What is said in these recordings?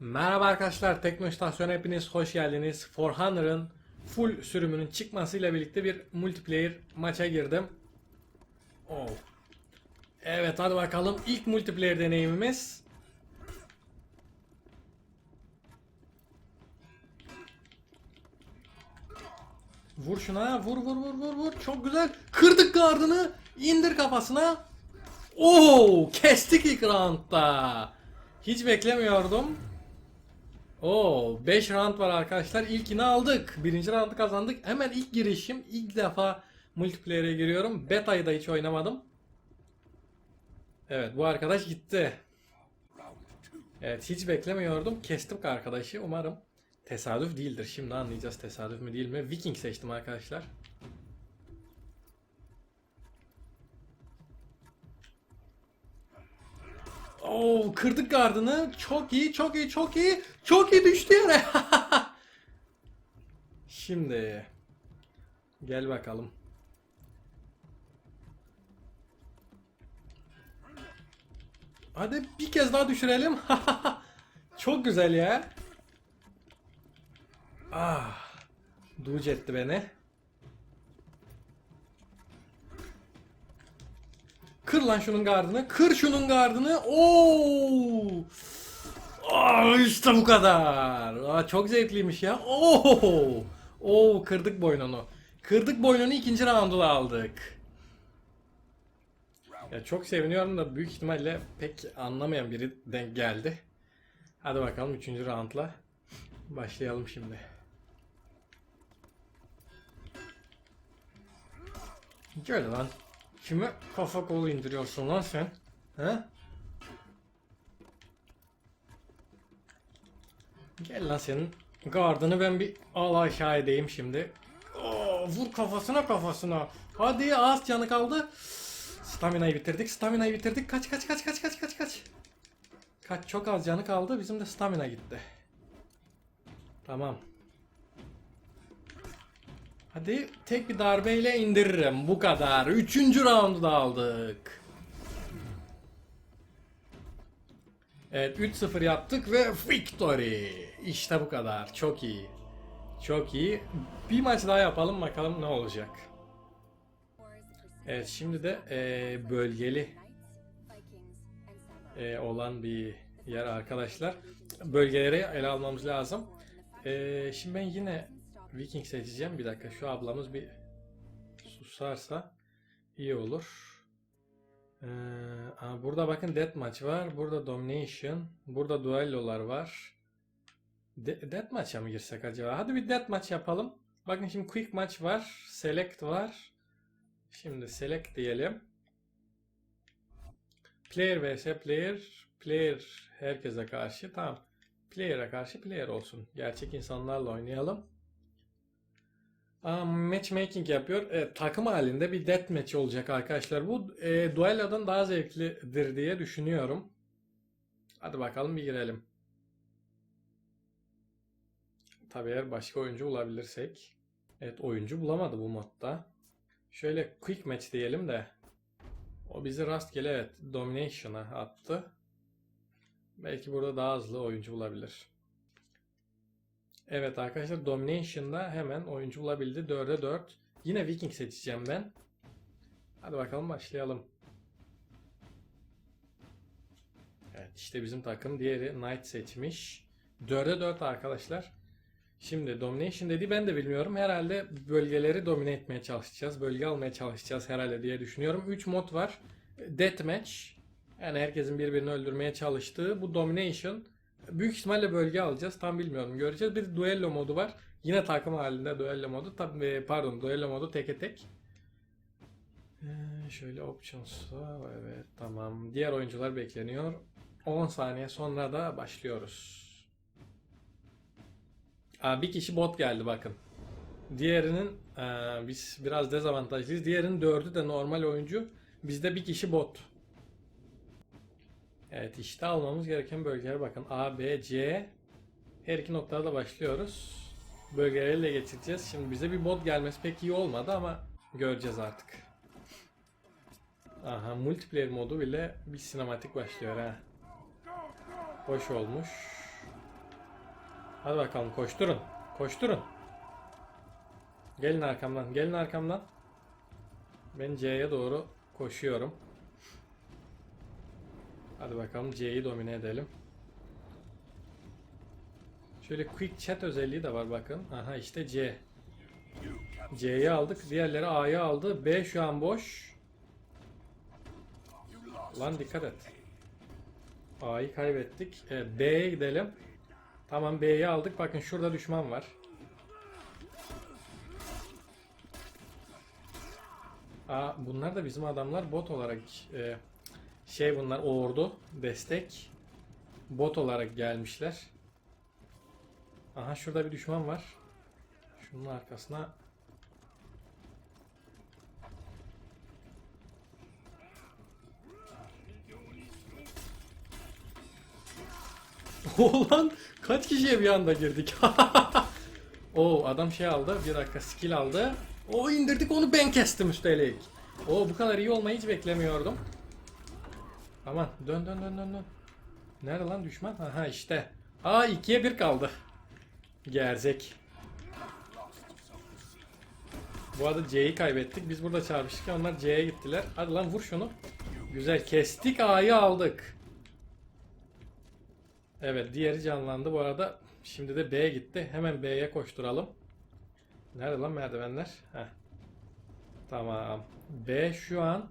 Merhaba arkadaşlar, Teknostasyon'a hepiniz hoş geldiniz. For Honor'ın full sürümünün çıkmasıyla birlikte bir multiplayer maça girdim. Oh. Evet hadi bakalım ilk multiplayer deneyimimiz. Vur şuna, vur vur vur vur vur. Çok güzel. Kırdık gardını. indir kafasına. Oo, kestik ilk roundda. Hiç beklemiyordum. Oo, 5 round var arkadaşlar. İlkini aldık. Birinci roundu kazandık. Hemen ilk girişim. ilk defa multiplayer'e giriyorum. Beta'yı da hiç oynamadım. Evet, bu arkadaş gitti. Evet, hiç beklemiyordum. Kestim arkadaşı. Umarım tesadüf değildir. Şimdi anlayacağız tesadüf mü değil mi. Viking seçtim arkadaşlar. Oo kırdık gardını. Çok iyi, çok iyi, çok iyi. Çok iyi düştü yere. Şimdi gel bakalım. Hadi bir kez daha düşürelim. çok güzel ya. Ah. Duc etti beni. Kır lan şunun gardını. Kır şunun gardını. Oo! Aa, işte bu kadar. Aa, çok zevkliymiş ya. Oo! Oo, kırdık boynunu. Kırdık boynunu ikinci roundu aldık. Ya çok seviniyorum da büyük ihtimalle pek anlamayan biri denk geldi. Hadi bakalım üçüncü roundla başlayalım şimdi. Gel lan. Kime kafa kolu indiriyorsun lan sen? He? Gel lan senin gardını ben bir al aşağı edeyim şimdi. Oo, vur kafasına kafasına. Hadi az canı kaldı. Stamina'yı bitirdik. Stamina'yı bitirdik. Kaç kaç kaç kaç kaç kaç kaç. Kaç çok az canı kaldı. Bizim de stamina gitti. Tamam. Hadi tek bir darbeyle indiririm. Bu kadar. Üçüncü roundu da aldık. Evet 3-0 yaptık ve victory. İşte bu kadar. Çok iyi. Çok iyi. Bir maç daha yapalım bakalım ne olacak. Evet şimdi de eee, bölgeli eee, olan bir yer arkadaşlar. Bölgeleri ele almamız lazım. Eee, şimdi ben yine Viking seçeceğim. Bir dakika şu ablamız bir susarsa iyi olur. Ee, burada bakın Deathmatch var. Burada Domination. Burada Duello'lar var. De Deathmatch'a mı girsek acaba? Hadi bir Deathmatch yapalım. Bakın şimdi Quick Match var. Select var. Şimdi Select diyelim. Player vs Player. Player herkese karşı. Tamam. Player'a karşı player olsun. Gerçek insanlarla oynayalım. Matchmaking yapıyor. Evet, takım halinde bir deathmatch olacak arkadaşlar. Bu e, duello'dan daha zevklidir diye düşünüyorum. Hadi bakalım bir girelim. Tabii eğer başka oyuncu bulabilirsek. Evet oyuncu bulamadı bu modda. Şöyle quick match diyelim de. O bizi rastgele evet domination'a attı. Belki burada daha hızlı oyuncu bulabilir. Evet arkadaşlar Domination'da hemen oyuncu bulabildi. 4'e 4. Yine Viking seçeceğim ben. Hadi bakalım başlayalım. Evet işte bizim takım. Diğeri Knight seçmiş. 4'e 4 arkadaşlar. Şimdi Domination dedi ben de bilmiyorum. Herhalde bölgeleri domine etmeye çalışacağız. Bölge almaya çalışacağız herhalde diye düşünüyorum. 3 mod var. Deathmatch. Yani herkesin birbirini öldürmeye çalıştığı. Bu Domination. Büyük ihtimalle bölge alacağız. Tam bilmiyorum. Göreceğiz. Bir duello modu var. Yine takım halinde duello modu. Tabii pardon duello modu teke tek. Ee, şöyle options. Evet tamam. Diğer oyuncular bekleniyor. 10 saniye sonra da başlıyoruz. Aa, bir kişi bot geldi bakın. Diğerinin aa, biz biraz dezavantajlıyız. Diğerinin dördü de normal oyuncu. Bizde bir kişi bot. Evet işte almamız gereken bölgeler bakın A, B, C her iki noktada da başlıyoruz. Bölgeleri ele geçireceğiz. Şimdi bize bir bot gelmesi pek iyi olmadı ama göreceğiz artık. Aha multiplayer modu bile bir sinematik başlıyor ha. Hoş olmuş. Hadi bakalım koşturun. Koşturun. Gelin arkamdan. Gelin arkamdan. Ben C'ye doğru koşuyorum. Hadi bakalım C'yi domine edelim. Şöyle quick chat özelliği de var bakın. Aha işte C. C'yi aldık. Diğerleri A'yı aldı. B şu an boş. Lan dikkat et. A'yı kaybettik. Evet, B'ye gidelim. Tamam B'yi aldık. Bakın şurada düşman var. Aa, bunlar da bizim adamlar bot olarak e, şey bunlar ordu destek bot olarak gelmişler. Aha şurada bir düşman var. Şunun arkasına Ulan kaç kişiye bir anda girdik? o adam şey aldı. Bir dakika skill aldı. O indirdik onu ben kestim üstelik. O bu kadar iyi olmayı hiç beklemiyordum. Aman dön dön dön dön dön. Nerede lan düşman? Aha işte. Aa ikiye bir kaldı. Gerzek. Bu arada C'yi kaybettik. Biz burada çarpıştık. Onlar C'ye gittiler. Hadi lan vur şunu. Güzel kestik A'yı aldık. Evet diğeri canlandı bu arada. Şimdi de B'ye gitti. Hemen B'ye koşturalım. Nerede lan merdivenler? Heh. Tamam. B şu an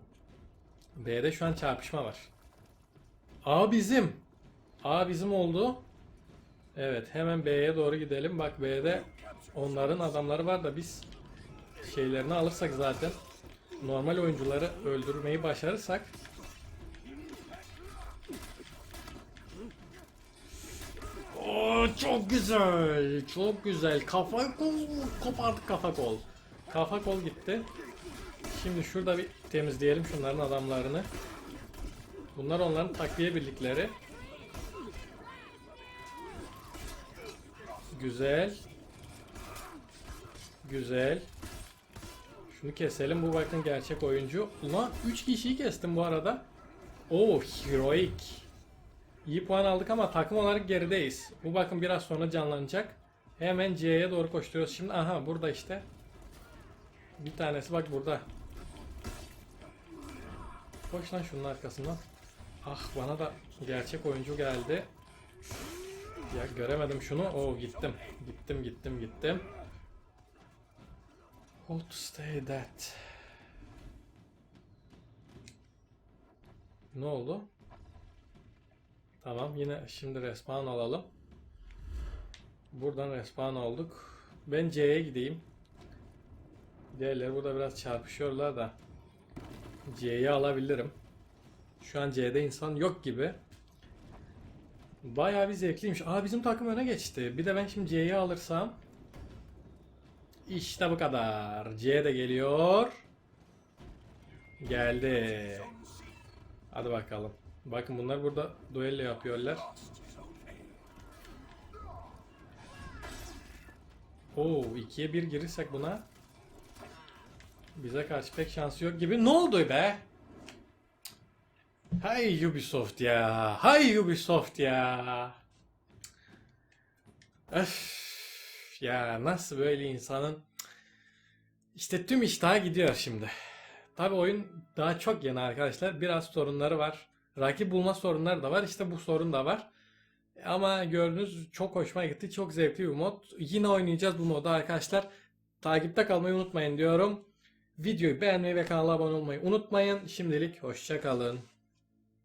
B'de şu an çarpışma var. A bizim. A bizim oldu. Evet hemen B'ye doğru gidelim. Bak B'de onların adamları var da biz şeylerini alırsak zaten normal oyuncuları öldürmeyi başarırsak Oo, çok güzel. Çok güzel. Kafa kol. Kopardık kafa kol. Kafa kol gitti. Şimdi şurada bir temizleyelim şunların adamlarını. Bunlar onların takviye birlikleri. Güzel. Güzel. Şunu keselim. Bu bakın gerçek oyuncu. Ulan 3 kişiyi kestim bu arada. Oo heroic. İyi puan aldık ama takım olarak gerideyiz. Bu bakın biraz sonra canlanacak. Hemen C'ye doğru koşturuyoruz şimdi. Aha burada işte. Bir tanesi bak burada. Koş lan şunun arkasından. Ah bana da gerçek oyuncu geldi. Ya göremedim şunu. Oo gittim. Gittim gittim gittim. Hold stay that. Ne oldu? Tamam yine şimdi respawn olalım. Buradan respawn olduk. Ben C'ye gideyim. Diğerleri burada biraz çarpışıyorlar da. C'yi alabilirim. Şu an C'de insan yok gibi. Bayağı bir zevkliymiş. Aa bizim takım öne geçti. Bir de ben şimdi C'yi alırsam. İşte bu kadar. C de geliyor. Geldi. Hadi bakalım. Bakın bunlar burada duello yapıyorlar. Oo, ikiye bir girirsek buna bize karşı pek şansı yok gibi. Ne oldu be? Hay Ubisoft ya. Hay Ubisoft ya. Öf. Ya nasıl böyle insanın işte tüm iştahı gidiyor şimdi. Tabi oyun daha çok yeni arkadaşlar. Biraz sorunları var. Rakip bulma sorunları da var. İşte bu sorun da var. Ama gördüğünüz çok hoşuma gitti. Çok zevkli bir mod. Yine oynayacağız bu modu arkadaşlar. Takipte kalmayı unutmayın diyorum. Videoyu beğenmeyi ve kanala abone olmayı unutmayın. Şimdilik hoşçakalın.